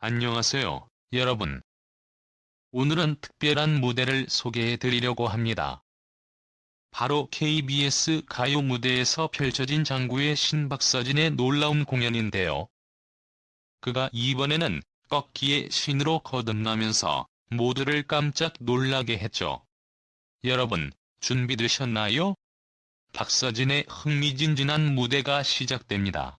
안녕하세요, 여러분. 오늘은 특별한 무대를 소개해 드리려고 합니다. 바로 KBS 가요 무대에서 펼쳐진 장구의 신박서진의 놀라운 공연인데요. 그가 이번에는 꺾기의 신으로 거듭나면서 모두를 깜짝 놀라게 했죠. 여러분, 준비되셨나요? 박서진의 흥미진진한 무대가 시작됩니다.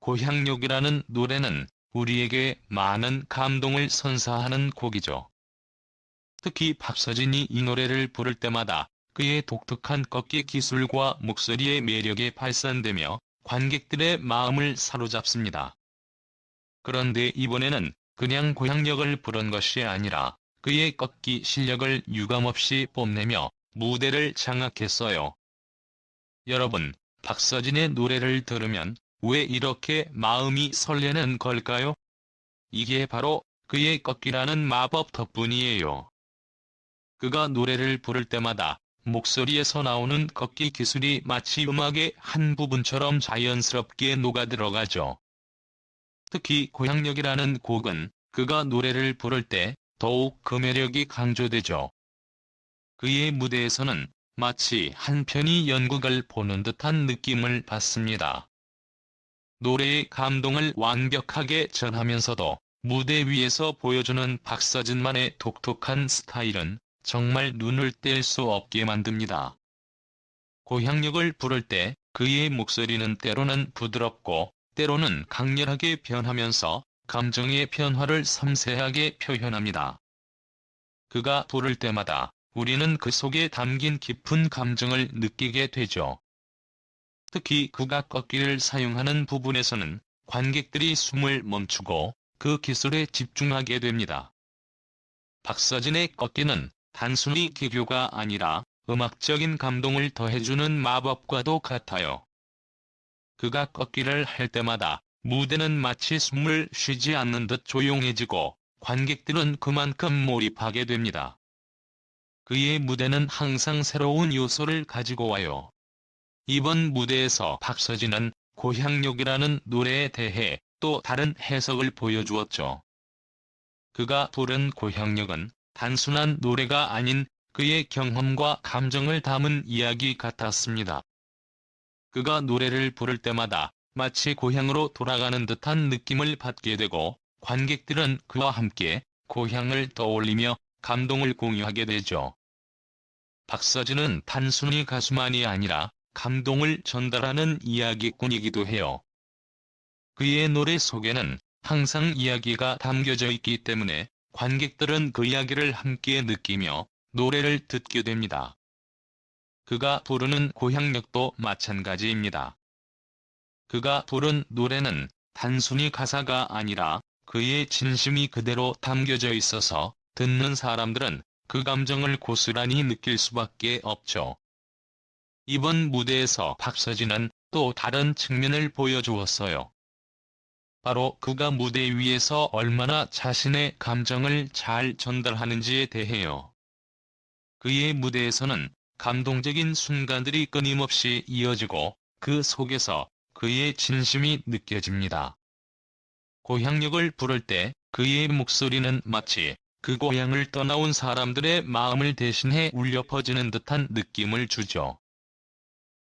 고향역이라는 노래는 우리에게 많은 감동을 선사하는 곡이죠. 특히 박서진이 이 노래를 부를 때마다 그의 독특한 꺾기 기술과 목소리의 매력에 발산되며 관객들의 마음을 사로잡습니다. 그런데 이번에는 그냥 고향역을 부른 것이 아니라 그의 꺾기 실력을 유감없이 뽐내며 무대를 장악했어요. 여러분, 박서진의 노래를 들으면 왜 이렇게 마음이 설레는 걸까요? 이게 바로 그의 꺾기라는 마법 덕분이에요. 그가 노래를 부를 때마다 목소리에서 나오는 꺾기 기술이 마치 음악의 한 부분처럼 자연스럽게 녹아들어가죠. 특히 고향역이라는 곡은 그가 노래를 부를 때 더욱 그 매력이 강조되죠. 그의 무대에서는 마치 한 편의 연극을 보는 듯한 느낌을 받습니다. 노래의 감동을 완벽하게 전하면서도 무대 위에서 보여주는 박서진만의 독특한 스타일은 정말 눈을 뗄 수 없게 만듭니다. 고향역을 부를 때 그의 목소리는 때로는 부드럽고 때로는 강렬하게 변하면서 감정의 변화를 섬세하게 표현합니다. 그가 부를 때마다 우리는 그 속에 담긴 깊은 감정을 느끼게 되죠. 특히 그가 꺾기를 사용하는 부분에서는 관객들이 숨을 멈추고 그 기술에 집중하게 됩니다. 박서진의 꺾기는 단순히 기교가 아니라 음악적인 감동을 더해주는 마법과도 같아요. 그가 꺾기를 할 때마다 무대는 마치 숨을 쉬지 않는 듯 조용해지고 관객들은 그만큼 몰입하게 됩니다. 그의 무대는 항상 새로운 요소를 가지고 와요. 이번 무대에서 박서진은 고향역이라는 노래에 대해 또 다른 해석을 보여주었죠. 그가 부른 고향역은 단순한 노래가 아닌 그의 경험과 감정을 담은 이야기 같았습니다. 그가 노래를 부를 때마다 마치 고향으로 돌아가는 듯한 느낌을 받게 되고 관객들은 그와 함께 고향을 떠올리며 감동을 공유하게 되죠. 박서진은 단순히 가수만이 아니라 감동을 전달하는 이야기꾼이기도 해요. 그의 노래 속에는 항상 이야기가 담겨져 있기 때문에 관객들은 그 이야기를 함께 느끼며 노래를 듣게 됩니다. 그가 부르는 고향역도 마찬가지입니다. 그가 부른 노래는 단순히 가사가 아니라 그의 진심이 그대로 담겨져 있어서 듣는 사람들은 그 감정을 고스란히 느낄 수밖에 없죠. 이번 무대에서 박서진은 또 다른 측면을 보여주었어요. 바로 그가 무대 위에서 얼마나 자신의 감정을 잘 전달하는지에 대해요. 그의 무대에서는 감동적인 순간들이 끊임없이 이어지고 그 속에서 그의 진심이 느껴집니다. 고향역을 부를 때 그의 목소리는 마치 그 고향을 떠나온 사람들의 마음을 대신해 울려 퍼지는 듯한 느낌을 주죠.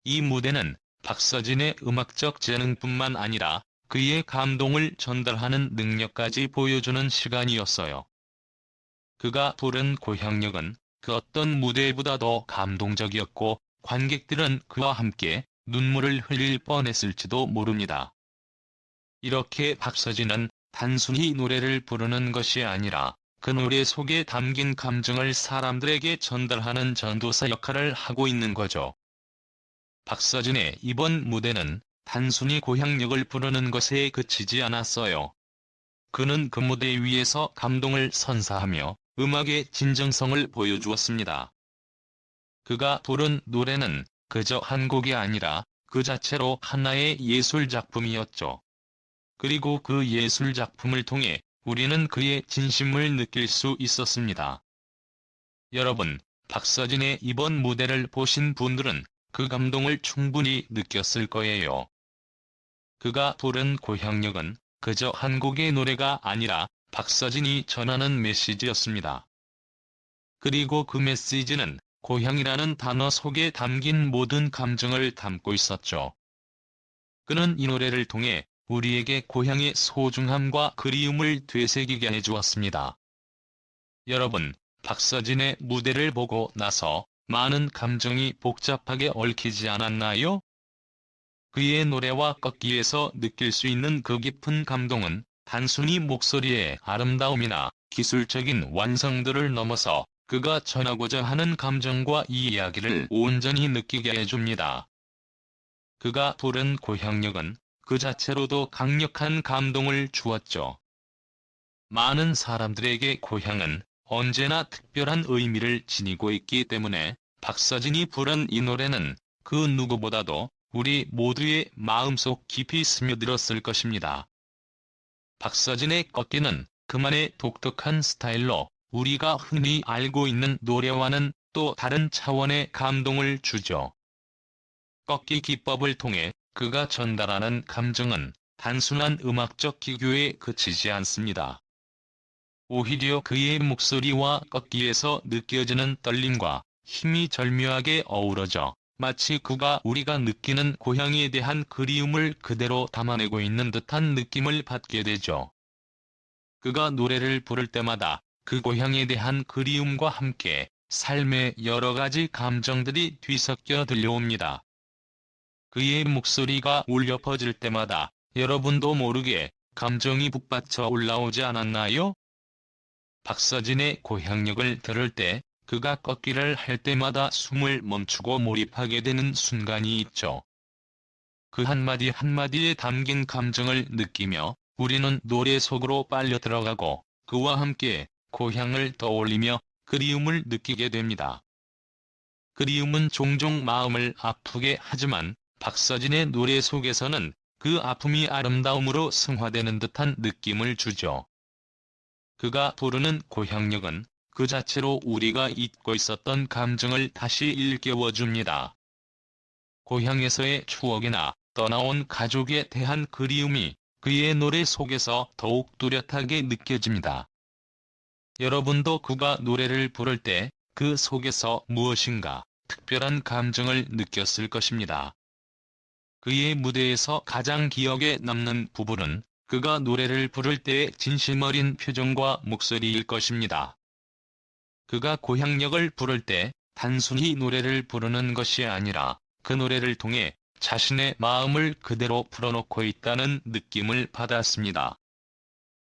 이 무대는 박서진의 음악적 재능뿐만 아니라 그의 감동을 전달하는 능력까지 보여주는 시간이었어요. 그가 부른 고향역은 그 어떤 무대보다도 감동적이었고 관객들은 그와 함께 눈물을 흘릴 뻔했을지도 모릅니다. 이렇게 박서진은 단순히 노래를 부르는 것이 아니라 그 노래 속에 담긴 감정을 사람들에게 전달하는 전도사 역할을 하고 있는 거죠. 박서진의 이번 무대는 단순히 고향역을 부르는 것에 그치지 않았어요. 그는 그 무대 위에서 감동을 선사하며 음악의 진정성을 보여주었습니다. 그가 부른 노래는 그저 한 곡이 아니라 그 자체로 하나의 예술 작품이었죠. 그리고 그 예술 작품을 통해 우리는 그의 진심을 느낄 수 있었습니다. 여러분, 박서진의 이번 무대를 보신 분들은 그 감동을 충분히 느꼈을 거예요. 그가 부른 고향역은 그저 한 곡의 노래가 아니라 박서진이 전하는 메시지였습니다. 그리고 그 메시지는 고향이라는 단어 속에 담긴 모든 감정을 담고 있었죠. 그는 이 노래를 통해 우리에게 고향의 소중함과 그리움을 되새기게 해주었습니다. 여러분, 박서진의 무대를 보고 나서 많은 감정이 복잡하게 얽히지 않았나요? 그의 노래와 꺾기에서 느낄 수 있는 그 깊은 감동은 단순히 목소리의 아름다움이나 기술적인 완성들을 넘어서 그가 전하고자 하는 감정과 이 이야기를 온전히 느끼게 해줍니다. 그가 부른 고향역은 그 자체로도 강력한 감동을 주었죠. 많은 사람들에게 고향은 언제나 특별한 의미를 지니고 있기 때문에 박서진이 부른 이 노래는 그 누구보다도 우리 모두의 마음속 깊이 스며들었을 것입니다. 박서진의 꺾기는 그만의 독특한 스타일로 우리가 흔히 알고 있는 노래와는 또 다른 차원의 감동을 주죠. 꺾기 기법을 통해 그가 전달하는 감정은 단순한 음악적 기교에 그치지 않습니다. 오히려 그의 목소리와 꺾기에서 느껴지는 떨림과 힘이 절묘하게 어우러져 마치 그가 우리가 느끼는 고향에 대한 그리움을 그대로 담아내고 있는 듯한 느낌을 받게 되죠. 그가 노래를 부를 때마다 그 고향에 대한 그리움과 함께 삶의 여러 가지 감정들이 뒤섞여 들려옵니다. 그의 목소리가 울려 퍼질 때마다 여러분도 모르게 감정이 북받쳐 올라오지 않았나요? 박서진의 고향역을 들을 때 그가 꺾기를 할 때마다 숨을 멈추고 몰입하게 되는 순간이 있죠. 그 한마디 한마디에 담긴 감정을 느끼며 우리는 노래 속으로 빨려 들어가고 그와 함께 고향을 떠올리며 그리움을 느끼게 됩니다. 그리움은 종종 마음을 아프게 하지만 박서진의 노래 속에서는 그 아픔이 아름다움으로 승화되는 듯한 느낌을 주죠. 그가 부르는 고향역은 그 자체로 우리가 잊고 있었던 감정을 다시 일깨워줍니다. 고향에서의 추억이나 떠나온 가족에 대한 그리움이 그의 노래 속에서 더욱 뚜렷하게 느껴집니다. 여러분도 그가 노래를 부를 때 그 속에서 무엇인가 특별한 감정을 느꼈을 것입니다. 그의 무대에서 가장 기억에 남는 부분은 그가 노래를 부를 때의 진심 어린 표정과 목소리일 것입니다. 그가 고향역을 부를 때 단순히 노래를 부르는 것이 아니라 그 노래를 통해 자신의 마음을 그대로 풀어놓고 있다는 느낌을 받았습니다.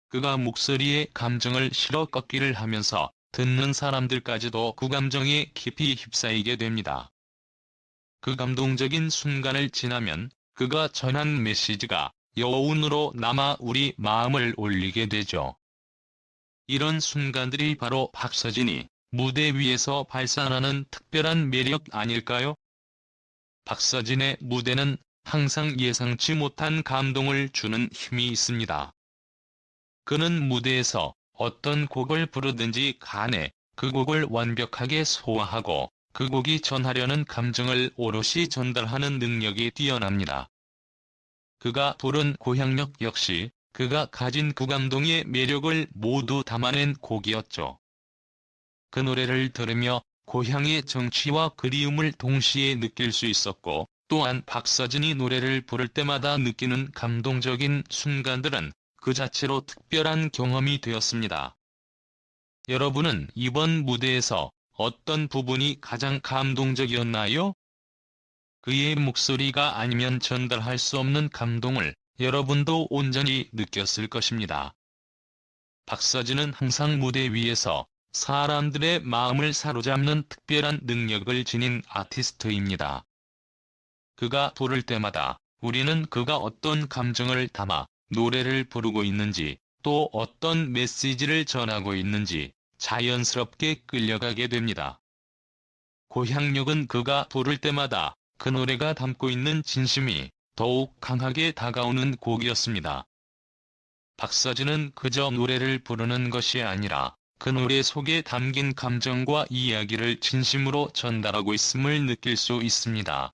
그가 목소리에 감정을 실어 꺾기를 하면서 듣는 사람들까지도 그 감정에 깊이 휩싸이게 됩니다. 그 감동적인 순간을 지나면 그가 전한 메시지가 여운으로 남아 우리 마음을 올리게 되죠. 이런 순간들이 바로 박서진이 무대 위에서 발산하는 특별한 매력 아닐까요? 박서진의 무대는 항상 예상치 못한 감동을 주는 힘이 있습니다. 그는 무대에서 어떤 곡을 부르든지 간에 그 곡을 완벽하게 소화하고 그 곡이 전하려는 감정을 오롯이 전달하는 능력이 뛰어납니다. 그가 부른 고향역 역시 그가 가진 그 감동의 매력을 모두 담아낸 곡이었죠. 그 노래를 들으며 고향의 정취와 그리움을 동시에 느낄 수 있었고 또한 박서진이 노래를 부를 때마다 느끼는 감동적인 순간들은 그 자체로 특별한 경험이 되었습니다. 여러분은 이번 무대에서 어떤 부분이 가장 감동적이었나요? 그의 목소리가 아니면 전달할 수 없는 감동을 여러분도 온전히 느꼈을 것입니다. 박서진은 항상 무대 위에서 사람들의 마음을 사로잡는 특별한 능력을 지닌 아티스트입니다. 그가 부를 때마다 우리는 그가 어떤 감정을 담아 노래를 부르고 있는지 또 어떤 메시지를 전하고 있는지 자연스럽게 끌려가게 됩니다. 고향역은 그가 부를 때마다 그 노래가 담고 있는 진심이 더욱 강하게 다가오는 곡이었습니다. 박서진은 그저 노래를 부르는 것이 아니라 그 노래 속에 담긴 감정과 이야기를 진심으로 전달하고 있음을 느낄 수 있습니다.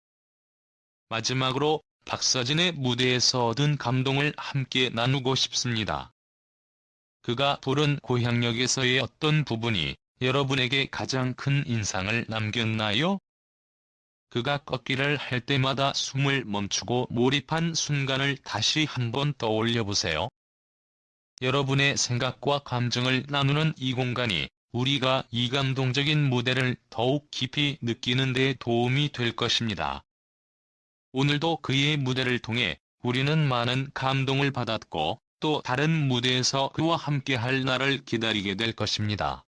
마지막으로 박서진의 무대에서 얻은 감동을 함께 나누고 싶습니다. 그가 부른 고향역에서의 어떤 부분이 여러분에게 가장 큰 인상을 남겼나요? 그가 꺾기를 할 때마다 숨을 멈추고 몰입한 순간을 다시 한번 떠올려 보세요. 여러분의 생각과 감정을 나누는 이 공간이 우리가 이 감동적인 무대를 더욱 깊이 느끼는 데 도움이 될 것입니다. 오늘도 그의 무대를 통해 우리는 많은 감동을 받았고 또 다른 무대에서 그와 함께 할 날을 기다리게 될 것입니다.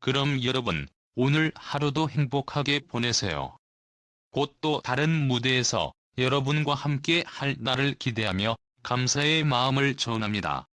그럼 여러분, 오늘 하루도 행복하게 보내세요. 곧 또 다른 무대에서 여러분과 함께 할 날을 기대하며 감사의 마음을 전합니다.